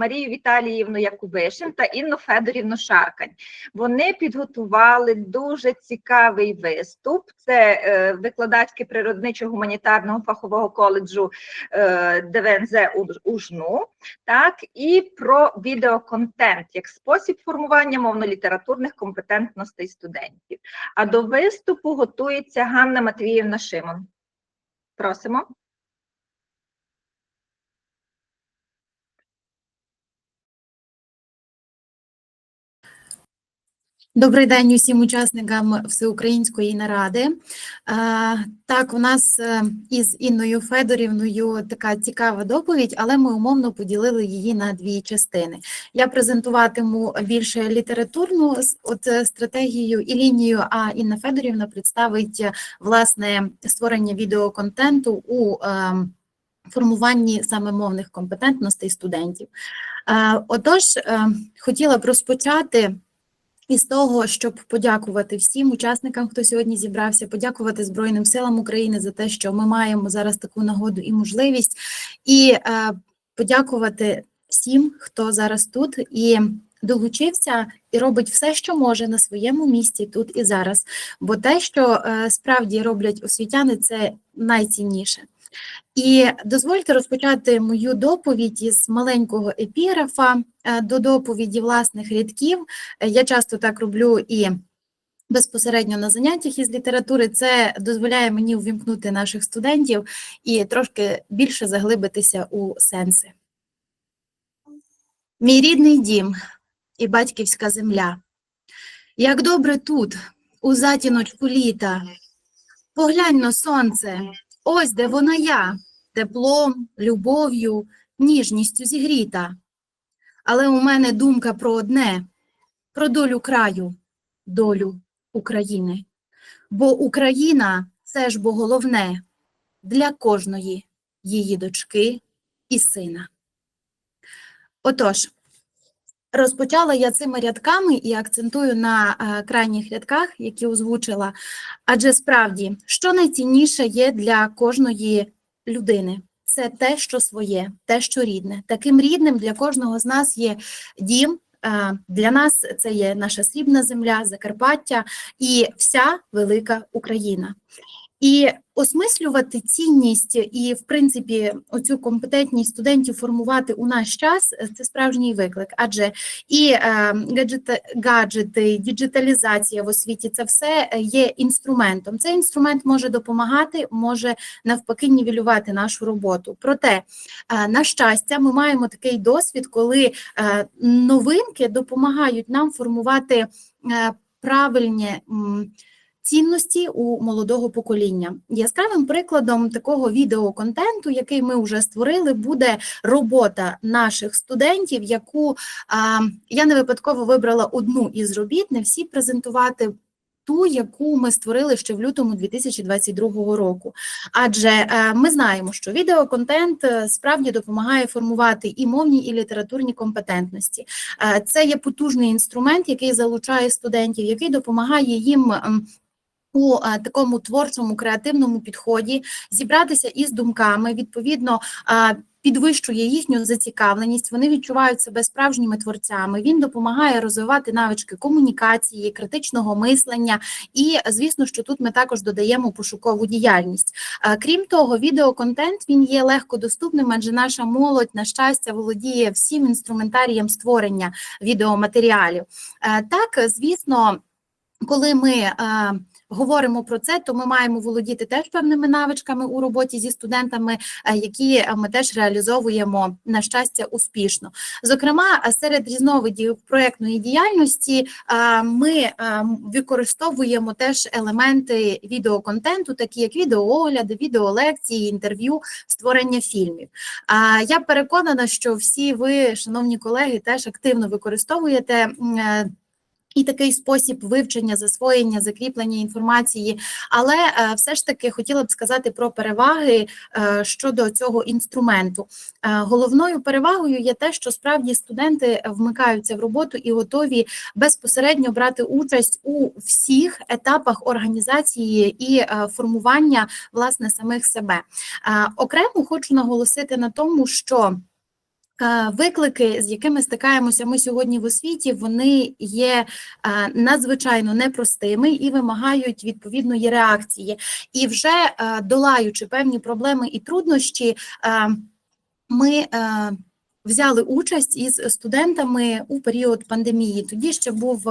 Марію Віталіївну Якубишин та Інну Федорівну Шаркань. Вони підготували дуже цікавий виступ. Це е, викладачки природничо-гуманітарного фахового коледжу е, ДВНЗ УЖНУ, так і про відеоконтент як спосіб формування мовно-літературних компетентностей студентів. А до виступу готується Ганна Матвіївна Шимон. Просимо. Добрий день усім учасникам всеукраїнської наради. Так, у нас е, із Інною Федорівною така цікава доповідь, але ми умовно поділили її на дві частини. Я презентуватиму більше літературну от, е, стратегію і лінію, а Інна Федорівна представить е, власне створення відеоконтенту у формуванні саме мовних компетентностей студентів. Отож, хотіла б розпочати із того, щоб подякувати всім учасникам, хто сьогодні зібрався, подякувати Збройним силам України за те, що ми маємо зараз таку нагоду і можливість, і е, подякувати всім, хто зараз тут і долучився і робить все, що може на своєму місці тут і зараз. Бо те, що е, справді роблять освітяни, це найцінніше. І дозвольте розпочати мою доповідь із маленького епіграфа е, до доповіді власних рядків. Е, Я часто так роблю і безпосередньо на заняттях із літератури. Це дозволяє мені увімкнути наших студентів і трошки більше заглибитися у сенси. Мій рідний дім і батьківська земля. Як добре тут, у затіночку літа. Поглянь на сонце, ось де вона я, теплом, любов'ю, ніжністю зігріта. Але у мене думка про одне про долю краю, долю України. Бо Україна це ж бо головне для кожної її дочки і сина. Отож, розпочала я цими рядками і акцентую на е, крайніх рядках, які озвучила. Адже справді, що найцінніше є для кожної людини? Це те, що своє, те, що рідне. Таким рідним для кожного з нас є дім. е, Для нас це є наша срібна земля, Закарпаття і вся велика Україна. І осмислювати цінність і, в принципі, оцю компетентність студентів формувати у наш час е, це справжній виклик. Адже і е, гаджети, гаджети, діджиталізація в освіті це все е, є інструментом. Цей інструмент може допомагати, може навпаки нівелювати нашу роботу. Проте, е, на щастя, ми маємо такий досвід, коли е, новинки допомагають нам формувати е, правильні. м, Цінності у молодого покоління яскравим прикладом такого відеоконтенту, який ми вже створили, буде робота наших студентів, яку а, я не випадково вибрала одну із робіт, не всі презентувати. Ту, яку ми створили ще в лютому 2022 року, адже е, ми знаємо, що відеоконтент е, справді допомагає формувати і мовні, і літературні компетентності. Е, Це є потужний інструмент, який залучає студентів, який допомагає їм ем, у е, такому творчому креативному підході зібратися із думками, відповідно. е, Підвищує їхню зацікавленість, вони відчувають себе справжніми творцями. Він допомагає розвивати навички комунікації, критичного мислення, і звісно, що тут ми також додаємо пошукову діяльність. Е, Крім того, відеоконтент він є легко доступним, адже наша молодь, на щастя, володіє всім інструментарієм створення відеоматеріалів. Так, звісно, коли ми говоримо про це, то ми маємо володіти теж певними навичками у роботі зі студентами, е, які е, ми теж реалізовуємо на щастя успішно. Зокрема, е, серед різновидів проєктної діяльності ми використовуємо теж елементи відеоконтенту, такі як відеоогляди, відеолекції, інтерв'ю, створення фільмів. А Я переконана, що всі ви, шановні колеги, теж активно використовуєте. І такий спосіб вивчення, засвоєння, закріплення інформації, але е, все ж таки хотіла б сказати про переваги е, щодо цього інструменту. Е, головною перевагою є те, що справді студенти вмикаються в роботу і готові безпосередньо брати участь у всіх етапах організації і формування власне самих себе. Окремо хочу наголосити на тому, що Виклики, з якими стикаємося ми сьогодні в освіті, вони є е, надзвичайно непростими і вимагають відповідної реакції. І вже е, долаючи певні проблеми і труднощі, е, ми е, взяли участь із студентами у період пандемії. Тоді ще був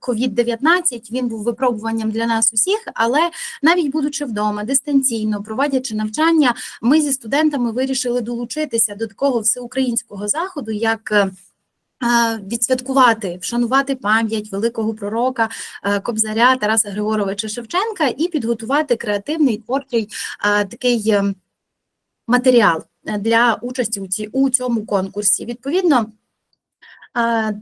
COVID-19, він був випробуванням для нас усіх, але навіть будучи вдома, дистанційно проводячи навчання, ми зі студентами вирішили долучитися до такого всеукраїнського заходу, як е, е, Відсвяткувати, вшанувати пам'ять великого пророка е, Кобзаря Тараса Григоровича Шевченка і підготувати креативний творчий е, такий е, матеріал е, для участі у, ці, у цьому конкурсі. Відповідно,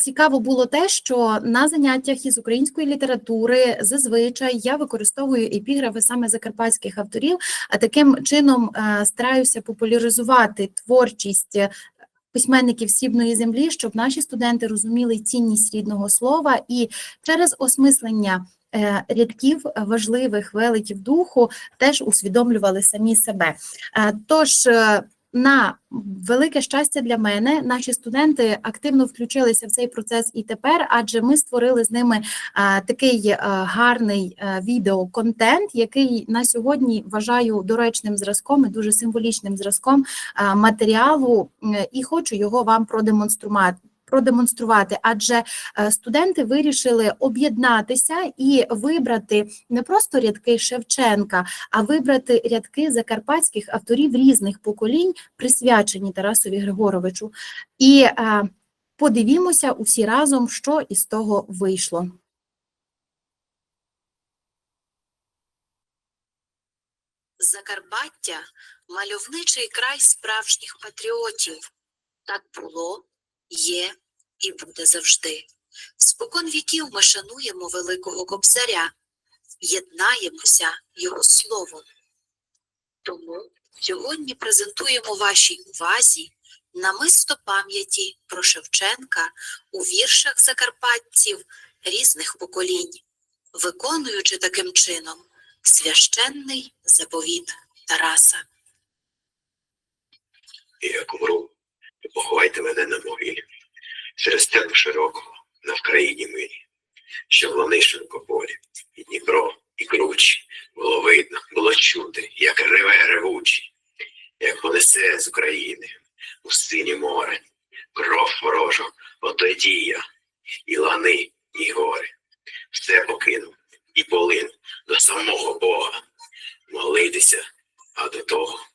цікаво було те, що на заняттях із української літератури зазвичай я використовую епіграфи саме закарпатських авторів, а таким чином стараюся популяризувати творчість. е, Письменників срібної землі, щоб наші студенти розуміли цінність рідного слова і через осмислення е, рядків важливих великів духу теж усвідомлювали самі себе. Е, Тож на велике щастя для мене, наші студенти активно включилися в цей процес і тепер, адже ми створили з ними а, такий а, гарний а, відеоконтент, який на сьогодні вважаю доречним зразком і дуже символічним зразком а, матеріалу, е, і хочу його вам продемонструвати. Продемонструвати, адже е, студенти вирішили об'єднатися і вибрати не просто рядки Шевченка, а вибрати рядки закарпатських авторів різних поколінь, присвячені Тарасові Григоровичу. І е, подивімося усі разом, що із того вийшло. Закарпаття мальовничий край справжніх патріотів. Так було, є і буде завжди. Спокон віків ми шануємо великого кобзаря, єднаємося його словом. Тому сьогодні презентуємо вашій увазі намисто пам'яті про Шевченка у віршах закарпатців різних поколінь, виконуючи таким чином священний заповіт Тараса. Як умру, поховайте мене на могилі, серед степу широкого, на Вкраїні милі, що вони широкополі, і Дніпро, і кручі, було видно, було чути, як реве ревучі, як понесе з України у синє море, кров ворожу, отоді я, і лани, і гори, все покинув, і полин до самого Бога, молитися, а до того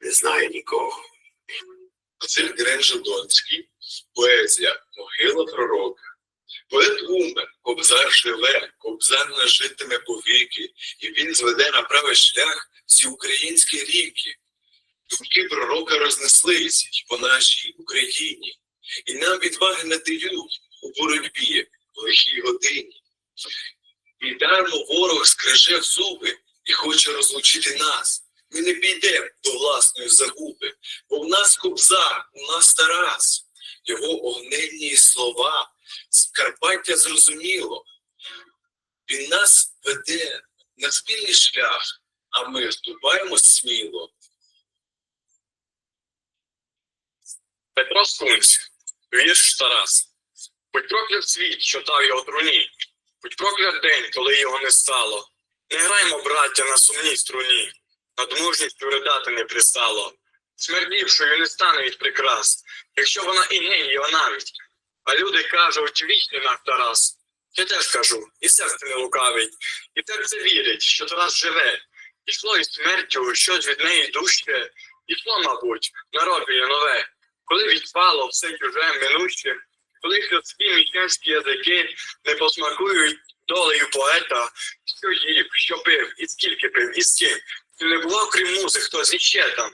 не знаю нікого. Василь Гренжедонський, поезія Могила пророка. Поет умер, кобзар живе, кобзар не житиме повіки, і він зведе на правий шлях всі українські ріки. Думки пророка рознеслись і по нашій Україні, і нам відваги не дають у боротьбі в лихій годині. І дармо ворог скреже зуби і хоче розлучити нас. Ми не підемо до власної загуби, бо в нас Кобзар, у нас Тарас, його огненні слова, Скарпаття зрозуміло. Він нас веде на спільний шлях, а ми вступаємо сміло. Петро Сумськ, вірш Тарас. Будь проклят світ, що дав його труні, будь проклят день, коли його не стало. Не граймо, браття, на сумній струні, над мужністю ридати не пристало. Смердівшою не стане від прикрас, якщо вона і генія навіть. А люди кажуть, вічний наш Тарас. Я теж кажу, і серце не лукавить, і серце вірить, що Тарас живе. Ішло із смертю щось від неї дужче, ішло, мабуть, народження нове коли відпало все чуже минуще, коли людські міщанські язики не посмакують долею поета, що їв, що пив, і скільки пив, і з ким. Не було крім музи хтось іще там.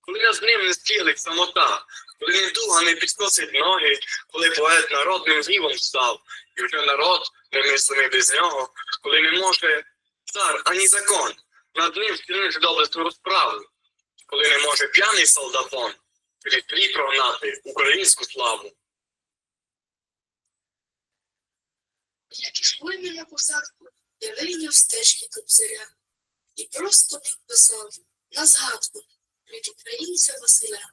Коли над ним не стілить самота, коли недуга не підкосить ноги, коли поет народним гнівом став, і вже народ немислимий без нього, коли не може цар ані закон над ним вчинити доблесну розправу, коли не може п'яний солдафон вітрі прогнати українську славу. Як ішло ми на посадку, я вийняв стежки кобзаря і просто підписав на згадку від українця Василя.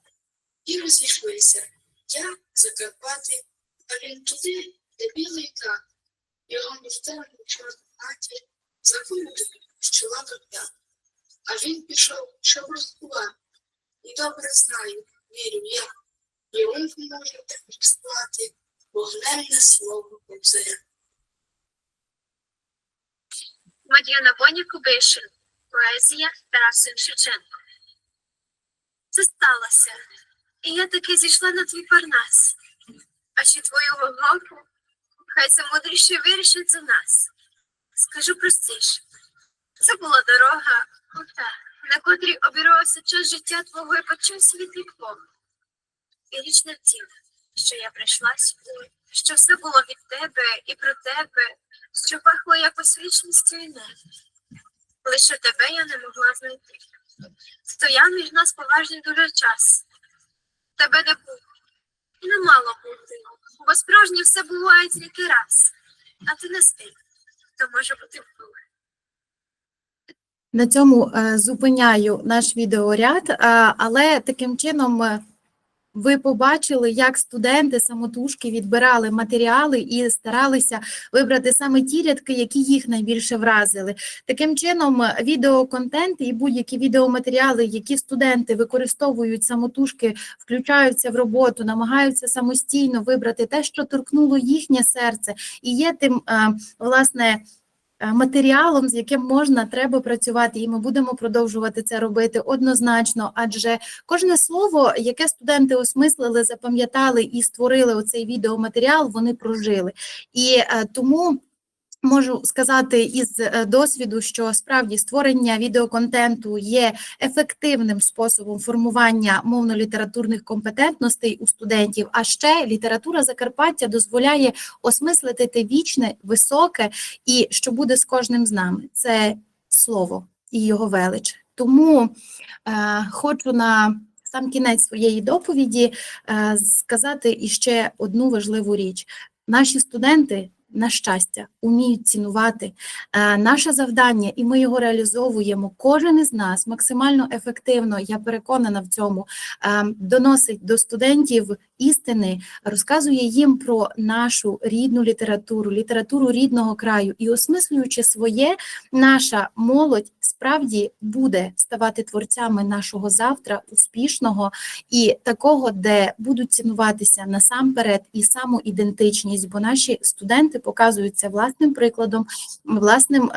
І розійшлися Я Закарпати, а він туди, де білий так. Його місцеві чорні матір закинути, що лапа п'ят. А він пішов, щоб розкувати. І добре знаю, вірю я. Йому може текстувати вогненне слово кобзаря. Мар'яна Боня Кубишин. Поезія Тарасин Шевченко. Це сталося, і я таки зійшла на твій парнас. А ще твою голову, хай замудріше вирішить за нас. Скажу простіше, це була дорога, ота, на котрій обірвався час життя твого і почав світлий Бог. І річ не що я прийшла сюди, що все було від тебе і про тебе, що пахло якось вічністю і небо. Лише тебе я не могла знайти. Стояв між нас поважний дуже час. Тебе не було. І не мало бути, бо справжнє все буває тільки раз. А ти не спів, то може бути впливе. На цьому е, зупиняю наш відеоряд, е, але таким чином е, ви побачили, як студенти самотужки відбирали матеріали і старалися вибрати саме ті рядки, які їх найбільше вразили. Таким чином, відеоконтент і будь-які відеоматеріали, які студенти використовують самотужки, включаються в роботу, намагаються самостійно вибрати те, що торкнуло їхнє серце, і є тим, е, власне матеріалом, з яким можна треба працювати, і ми будемо продовжувати це робити однозначно, адже кожне слово, яке студенти осмислили, запам'ятали і створили оцей відеоматеріал, вони прожили. І е, тому. Можу сказати із е, досвіду, що справді створення відеоконтенту є ефективним способом формування мовно-літературних компетентностей у студентів. А ще література Закарпаття дозволяє осмислити те вічне, високе і що буде з кожним з нами. Це слово і його велич. Тому е, хочу на сам кінець своєї доповіді е, сказати іще одну важливу річ: наші студенти. На щастя, уміють цінувати Е, наше завдання, і ми його реалізовуємо. Кожен із нас максимально ефективно, я переконана в цьому, е, доносить до студентів істини, розказує їм про нашу рідну літературу, літературу рідного краю, і осмислюючи своє, наша молодь справді буде ставати творцями нашого завтра, успішного і такого, де будуть цінуватися насамперед і самоідентичність, бо наші студенти показують це власним прикладом, власним.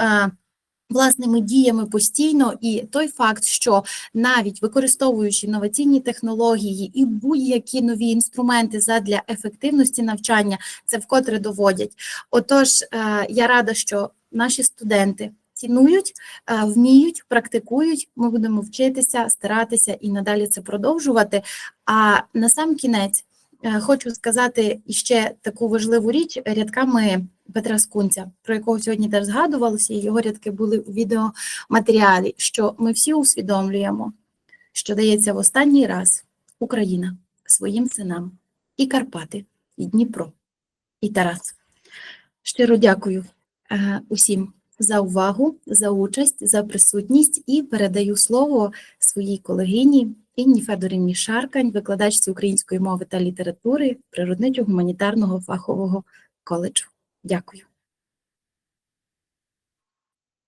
Власними діями постійно, і той факт, що навіть використовуючи інноваційні технології і будь-які нові інструменти задля ефективності навчання, це вкотре доводять. Отож, е, я рада, що наші студенти цінують, е, вміють, практикують. Ми будемо вчитися, старатися і надалі це продовжувати. А на сам кінець е, хочу сказати іще таку важливу річ рядками Петра Скунця, про якого сьогодні теж згадувалося, і його рядки були у відеоматеріалі, що ми всі усвідомлюємо, що дається в останній раз Україна своїм синам і Карпати, і Дніпро, і Тарас. Щиро дякую е, усім за увагу, за участь, за присутність і передаю слово своїй колегині Інні Федорівні Шаркань, викладачці української мови та літератури Природничо-гуманітарного фахового коледжу. Дякую.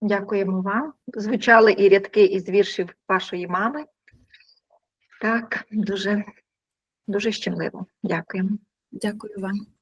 Дякуємо вам. Звучали і рядки із віршів вашої мами. Так, дуже, дуже щемливо. Дякуємо. Дякую вам.